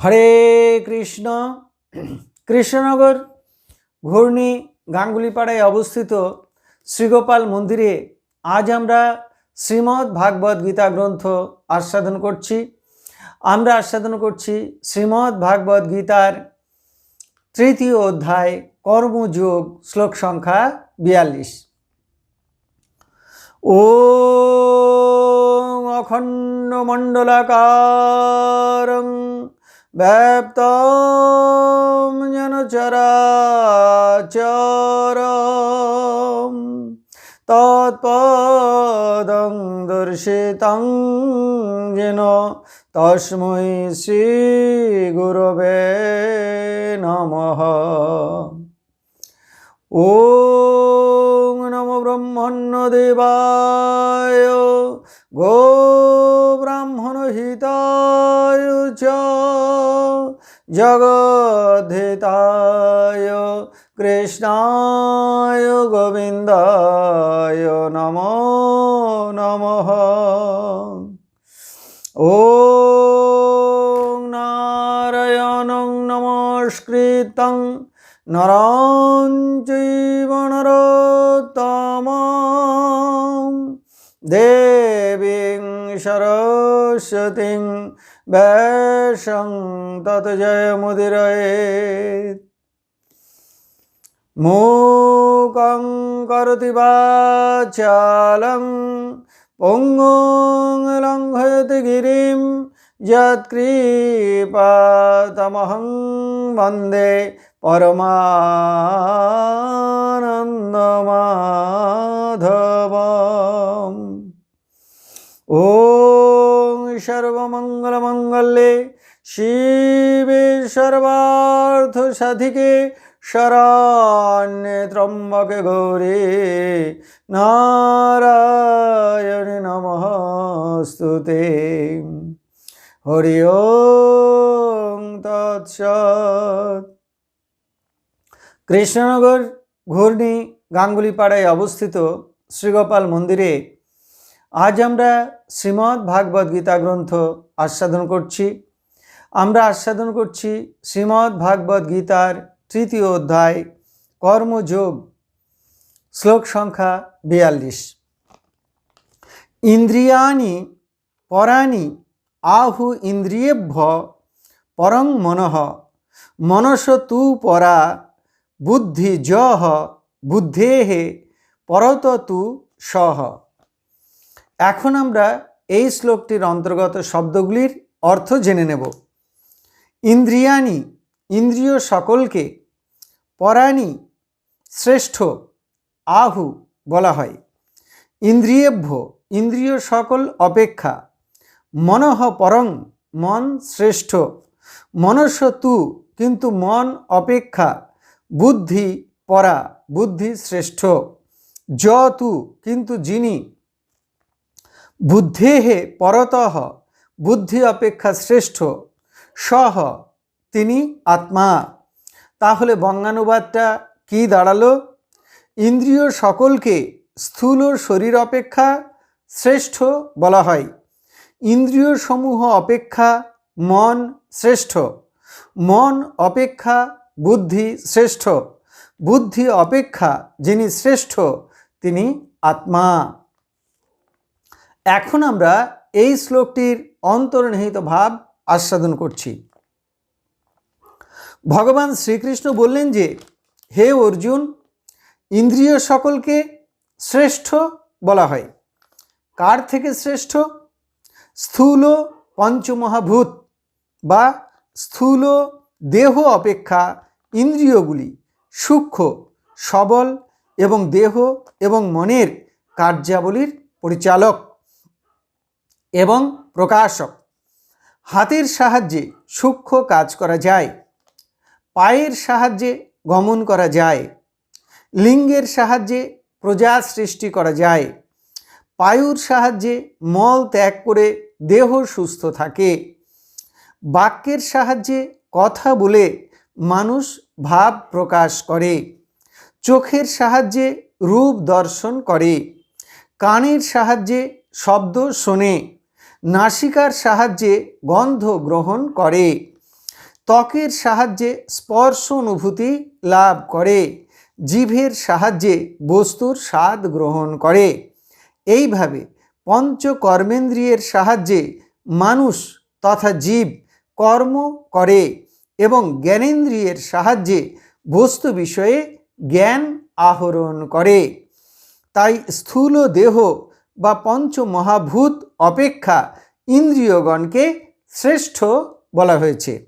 হরে কৃষ্ণ। কৃষ্ণনগর ঘূর্ণি গাঙ্গুলিপাড়ায় অবস্থিত শ্রীগোপাল মন্দিরে আজ আমরা শ্রীমদ্ ভাগবত গীতা গ্রন্থ আস্বাদন করছি। আমরা আস্বাদন করছি শ্রীমদ্ ভাগবত গীতার তৃতীয় অধ্যায়, কর্মযোগ, শ্লোক সংখ্যা বিয়াল্লিশ। ও অখণ্ড মণ্ডলাকারং ব্যাপ্তম যেন চরাচরম। তৎপদং দর্শিতং যেন তস্মৈ শ্রী গুরবে নমঃ। ॐ ব্রহ্মণ্যদেবায় গো ব্রাহ্মণ হিতায় চ জগদ্ধিতায় কৃষ্ণায় গোবিন্দায় নম নম ও নারায়ণ নমস্কৃতং নরোত্তমং দেবীং সরস্বতীং ব্যাসং তত জয় মুদিরয়েত মূকং করতি বাচালং পঙ্গুং লঙ্ঘয়তি গিরিম যৎকৃপাতমহং বন্দে परमानन्दमाधवम् ॐ सर्वमङ्गलमङ्गले शिवे सर्वार्थसाधिके शराण्ये त्र्यम्बके गौरे नारायणि नमस्तु ते हरि ॐ तत्सत् কৃষ্ণনগর ঘূর্ণি গাঙ্গুলিপাড়ায় অবস্থিত শ্রীগোপাল মন্দিরে আজ আমরা শ্রীমদ্ ভাগবত গীতা গ্রন্থ আস্বাদন করছি। আমরা আস্বাদন করছি শ্রীমদ্ ভাগবত গীতার তৃতীয় অধ্যায়, কর্মযোগ, শ্লোক সংখ্যা বিয়াল্লিশ। ইন্দ্রিয়াণি পরাণি আহু ইন্দ্রিয়েভ্য পরং মনঃ, মনস তু পরা বুদ্ধি জহ, বুদ্ধেহ পরত তু সহ। এখন আমরা এই শ্লোকটির অন্তর্গত শব্দগুলির অর্থ জেনে নেব। ইন্দ্রিয়াণী, ইন্দ্রিয় সকলকে পরাণী শ্রেষ্ঠ, আহু বলা হয়। ইন্দ্রিয়েভ্য, ইন্দ্রিয় সকল অপেক্ষা। মনঃ পরং মন শ্রেষ্ঠ। মনস্য তু কিন্তু মন অপেক্ষা। বুদ্ধি পরা, বুদ্ধি শ্রেষ্ঠ। য তু কিন্তু যিনি বুদ্ধেহে পরতঃ, বুদ্ধি অপেক্ষা শ্রেষ্ঠ, সহ তিনি আত্মা। তাহলে বঙ্গানুবাদটা কি দাঁড়াল? ইন্দ্রিয় সকলকে স্থূল শরীর অপেক্ষা শ্রেষ্ঠ বলা হয়। ইন্দ্রিয় সমূহ অপেক্ষা মন শ্রেষ্ঠ, মন অপেক্ষা বুদ্ধি শ্রেষ্ঠ। বুদ্ধি অপেক্ষা যিনি শ্রেষ্ঠ, তিনি আত্মা। এখন আমরা এই শ্লোকটির অন্তর্নিহিত ভাব আস্বাদন করছি। ভগবান শ্রীকৃষ্ণ বললেন যে, হে অর্জুন, ইন্দ্রিয় সকলকে শ্রেষ্ঠ বলা হয়। কার থেকে শ্রেষ্ঠ? স্থূল পঞ্চমহাভূত বা স্থূল দেহ অপেক্ষা ইন্দ্রিয়গুলি সূক্ষ্ম, সবল এবং দেহ এবং মনের কার্যাবলীর পরিচালক এবং প্রকাশক। হাতের সাহায্যে সূক্ষ্ম কাজ করা যায়, পায়ের সাহায্যে গমন করা যায়, লিঙ্গের সাহায্যে প্রজা সৃষ্টি করা যায়, পায়ুর সাহায্যে মল ত্যাগ করে দেহ সুস্থ থাকে, বাক্যের সাহায্যে কথা বলে মানুষ ভাব প্রকাশ করে, চোখের সাহায্যে রূপ দর্শন করে, কানের সাহায্যে শব্দ শোনে, নাসিকার সাহায্যে গন্ধ গ্রহণ করে, ত্বকের সাহায্যে স্পর্শ অনুভূতি লাভ করে, জিভের সাহায্যে বস্তুর স্বাদ গ্রহণ করে। এইভাবে পঞ্চকর্মেন্দ্রিয়ের সাহায্যে মানুষ তথা জীব কর্ম করে। এবং জ্ঞানেন্দ্রিয়ের সাহায্যে বস্তু বিষয়ে জ্ঞান আহরণ করে। তাই স্থূল দেহ বা পঞ্চমহাভূত অপেক্ষা ইন্দ্রিয়গণকে শ্রেষ্ঠ বলা হয়েছে।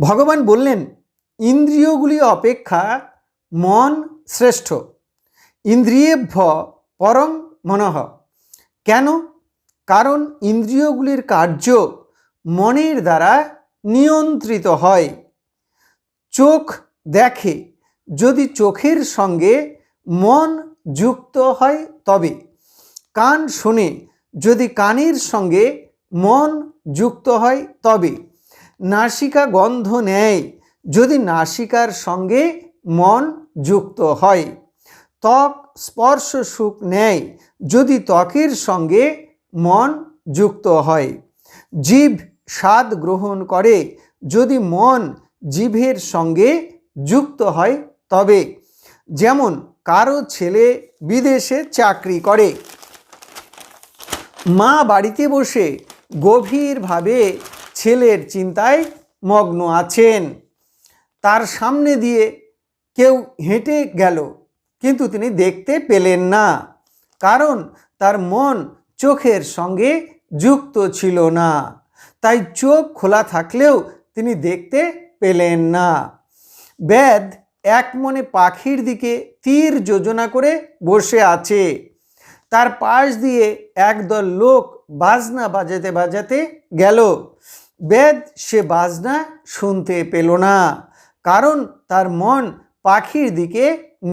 ভগবান বললেন, ইন্দ্রিয়গুলি অপেক্ষা মন শ্রেষ্ঠ। ইন্দ্রিয়েভ্য পরম মনঃ। কেন? কারণ ইন্দ্রিয়গুলির কার্য মনের দ্বারা নিয়ন্ত্রিত হয়। চোখ দেখে, যদি চোখের সঙ্গে মন যুক্ত হয় তবে। কান শোনে, যদি কানের সঙ্গে মন যুক্ত হয় তবে। নাসিকা গন্ধ নেয়, যদি নাসিকার সঙ্গে মন যুক্ত হয়। ত্বক স্পর্শ সুখ নেয়, যদি ত্বকের সঙ্গে মন যুক্ত হয়। জীব স্বাদ গ্রহণ করে। যদি মন জিভের সঙ্গে যুক্ত হয়, তবে যেমন কারও ছেলে বিদেশে চাকরি করে, মা বাড়িতে বসে গভীরভাবে ছেলের চিন্তায় মগ্ন আছেন। তার সামনে দিয়ে কেউ হেঁটে গেল, কিন্তু তিনি দেখতে পেলেন না, কারণ তার মন চোখের সঙ্গে যুক্ত ছিল না। তাই চোখ খোলা থাকলেও তিনি দেখতে পেলেন না। বেদ এক মনে পাখির দিকে তীর যোজনা করে বসে আছে। তার পাশ দিয়ে একদল লোক বাজনা বাজাতে বাজাতে গেল। বেদ সে বাজনা শুনতে পেল না, কারণ তার মন পাখির দিকে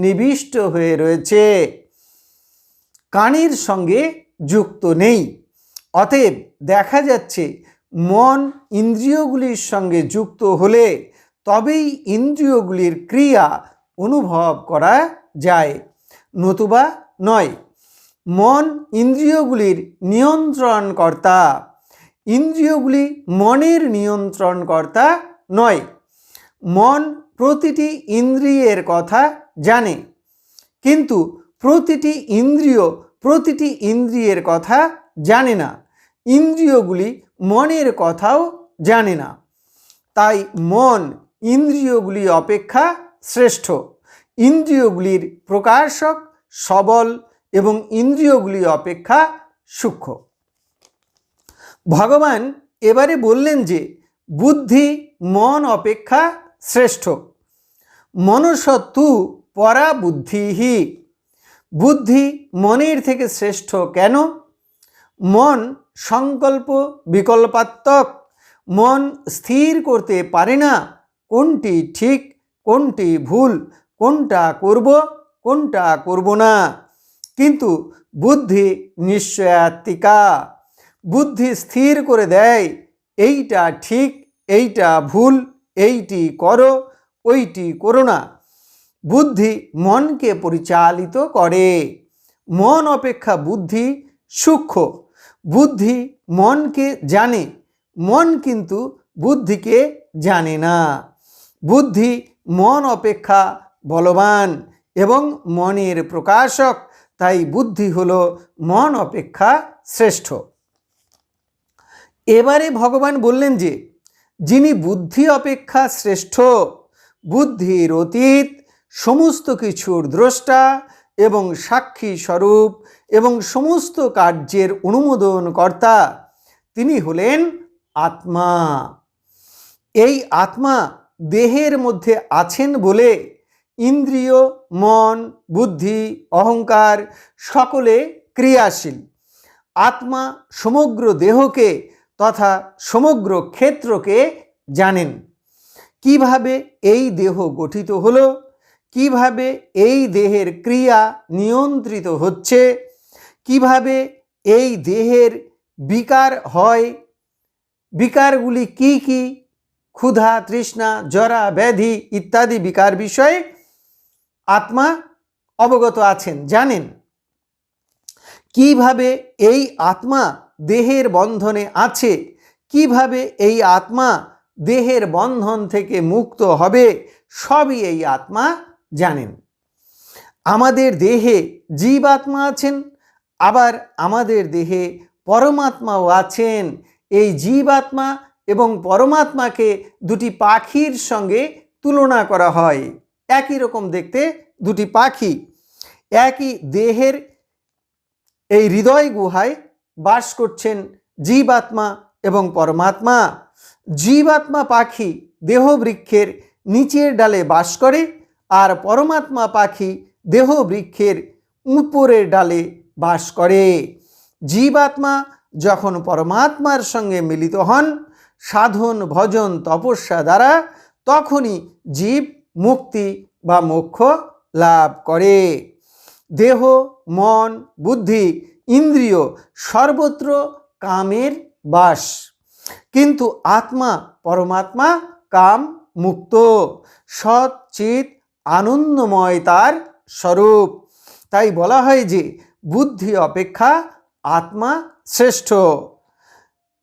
নিবিষ্ট হয়ে রয়েছে। কানের সঙ্গে যুক্ত নেই। অতএব দেখা যাচ্ছে মন ইন্দ্রিয়গুলির সঙ্গে যুক্ত হলে তবেই ইন্দ্রিয়গুলির ক্রিয়া অনুভব করা যায়। নতুবা নয়, মন ইন্দ্রিয়গুলির নিয়ন্ত্রণকর্তা। ইন্দ্রিয়গুলি মনের নিয়ন্ত্রণকর্তা নয়, মন প্রতিটি ইন্দ্রিয়ের কথা জানে। কিন্তু প্রতিটি ইন্দ্রিয় প্রতিটি ইন্দ্রিয়ের কথা জানে না। ইন্দ্রিয়গুলি মনের কথাও জানে না। তাই মন ইন্দ্রিয়গুলি অপেক্ষা শ্রেষ্ঠ। ইন্দ্রিয়গুলির প্রকাশক সবল এবং ইন্দ্রিয়গুলি অপেক্ষা সূক্ষ্ম। ভগবান এবারে বললেন যে, বুদ্ধি মন অপেক্ষা শ্রেষ্ঠ। মনসত্তু পরা বুদ্ধিহি বুদ্ধি মনের থেকে শ্রেষ্ঠ কেন? মন সংকল্প বিকল্পাত্মক। মন স্থির করতে পারে না, কোনটি ঠিক, কোনটি ভুল, কোনটা করব কোনটা করব না। কিন্তু বুদ্ধি নিশ্চয়াত্মিকা বুদ্ধি স্থির করে দেয়, এইটা ঠিক, এইটা ভুল, এইটি করো, ওইটি করো না। বুদ্ধি মনকে পরিচালিত করে। মন অপেক্ষা বুদ্ধি সূক্ষ্ম। বুদ্ধি মনকে জানে, মন কিন্তু বুদ্ধিকে জানে না। বুদ্ধি মন অপেক্ষা বলবান এবং মনের প্রকাশক, তাই বুদ্ধি হলো মন অপেক্ষা শ্রেষ্ঠ। এবারে ভগবান বললেন যে, যিনি বুদ্ধি অপেক্ষা শ্রেষ্ঠ, বুদ্ধির অতীত, সমস্ত কিছুর দ্রষ্টা এবং সাক্ষী স্বরূপ এবং সমস্ত কার্যের অনুমোদন কর্তা তিনি হলেন আত্মা। এই আত্মা দেহের মধ্যে আছেন বলে ইন্দ্রিয়, মন, বুদ্ধি, অহংকার সকলে ক্রিয়াশীল। আত্মা সমগ্র দেহকে তথা সমগ্র ক্ষেত্রকে জানেন। কীভাবে এই দেহ গঠিত হলো? কীভাবে এই দেহের ক্রিয়া নিয়ন্ত্রিত হচ্ছে? কীভাবে এই দেহের বিকার হয়? বিকারগুলি কি কি? ক্ষুধা, তৃষ্ণা, জরা, ব্যাধি ইত্যাদি বিকার বিষয়ে আত্মা অবগত আছেন, জানেন। কীভাবে এই আত্মা দেহের বন্ধনে আছে? কীভাবে এই আত্মা দেহের বন্ধন থেকে মুক্ত হবে? সবই এই আত্মা জানেন। আমাদের দেহে জীব আত্মা আছেন আবার আমাদের দেহে পরমাত্মাও আছেন। এই জীবাত্মা এবং পরমাত্মাকে দুটি পাখির সঙ্গে তুলনা করা হয়। একই রকম দেখতে দুটি পাখি। একই দেহের এই হৃদয় গুহায় বাস করছেন জীবাত্মা এবং পরমাত্মা। জীবাত্মা পাখি দেহবৃক্ষের নিচের ডালে বাস করে আর পরমাত্মা পাখি দেহবৃক্ষের উপরের ডালে বাস করে। জীবাত্মা যখন পরমাত্মার সঙ্গে মিলিত হন, সাধন, ভজন, তপস্যা দ্বারা তখনই জীব মুক্তি বা মোক্ষ লাভ করে। দেহ, মন, বুদ্ধি, ইন্দ্রিয় সর্বত্র কামের বাস। কিন্তু আত্মা, পরমাত্মা কাম মুক্ত, সৎ চিত আনন্দময় তার স্বরূপ। তাই বলা হয় যে বুদ্ধি অপেক্ষা আত্মা শ্রেষ্ঠ।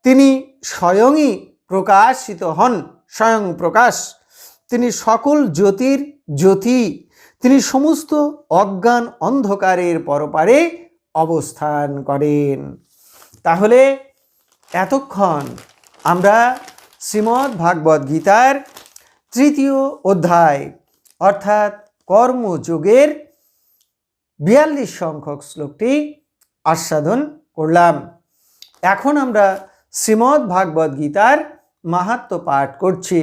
তিনি স্বয়ংই প্রকাশিত হন, স্বয়ং প্রকাশ। তিনি সকল জ্যোতির জ্যোতি। তিনি সমস্ত অজ্ঞান অন্ধকারের পরপারে অবস্থান করেন। তাহলে এতক্ষণ আমরা শ্রীমদ্ ভাগবত গীতার তৃতীয় অধ্যায়, অর্থাৎ কর্মযোগের বিয়াল্লিশ সংখ্যক শ্লোকটি আস্বাদন করলাম। এখন আমরা শ্রীমদ্ ভাগবত গীতার মাহাত্ম পাঠ করছি।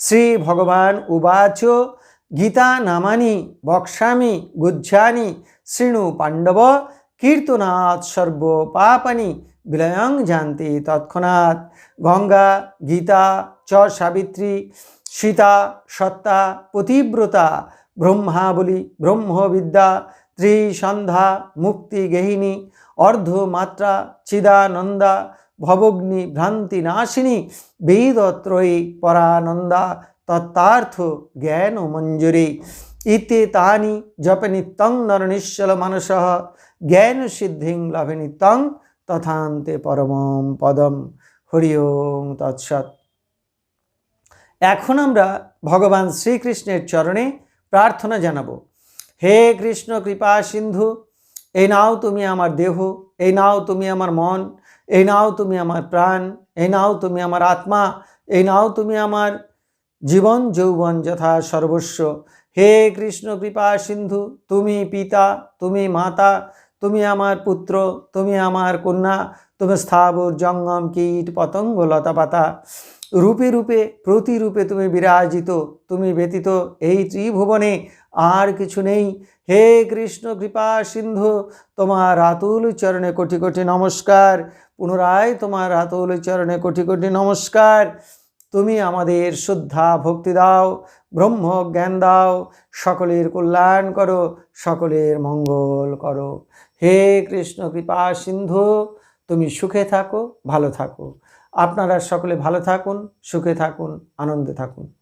শ্রী ভগবান উবাচ, গীতা নামানি বক্সামি গুজ্জানি শৃণু পাণ্ডব, কীর্তনাথ সর্ব পাপানি বিলয়ং জানতি তৎক্ষণাৎ। গঙ্গা, গীতা, চ সাবিত্রী, সীতা, সত্তা, পতিব্রতা, ব্রহ্মাবলী, ব্রহ্মবিদ্যা ত্রিসন্ধ্যা, মুক্তি গেহিনী, অর্ধমাত্রা, চিদানন্দা, ভবগ্নি, ভ্রান্তি নাশিনী বেদত্রয়ী পরানন্দা তত্তার্থ জ্ঞান মঞ্জুরি ইতে তানি জপ নিত্যং নর নিশ্চল মানস, জ্ঞান সিদ্ধিং লভে নিত্যং তথান্তে পরমম পদম। হরি ওং তৎসৎ। এখন আমরা ভগবান শ্রীকৃষ্ণের চরণে প্রার্থনা জানাব। হে কৃষ্ণ, কৃপা, সিন্ধু, এই নাও তুমি আমার দেহ, এই নাও তুমি আমার মন, এই নাও তুমি আমার প্রাণ, এই নাও তুমি আমার আত্মা, এই নাও তুমি আমার জীবন, যৌবন যথা সর্বস্ব। হে কৃষ্ণ, কৃপা, সিন্ধু, তুমি পিতা, তুমি মাতা, তুমি আমার পুত্র, তুমি আমার কন্যা, তুমি স্থাবর, জঙ্গম, কীট, পতঙ্গ লতাপাতা রূপে রূপে, প্রতিরূপে তুমি বিরাজিত, তুমি ব্যতীত এই ত্রিভুবনে আর কিছু নেই। হে কৃষ্ণ, কৃপা, সিন্ধু, তোমার আতুল চরণে কোটি কোটি নমস্কার। পুনরায় তোমার আতুল চরণে কোটি কোটি নমস্কার। তুমি আমাদের শ্রদ্ধা, ভক্তি দাও, ব্রহ্ম জ্ঞান দাও, সকলের কল্যাণ করো, সকলের মঙ্গল করো। হে কৃষ্ণ, কৃপা, সিন্ধু, তুমি সুখে থাকো, ভালো থাকো। আপনারা সকলে ভালো থাকুন, সুখে থাকুন, আনন্দে থাকুন।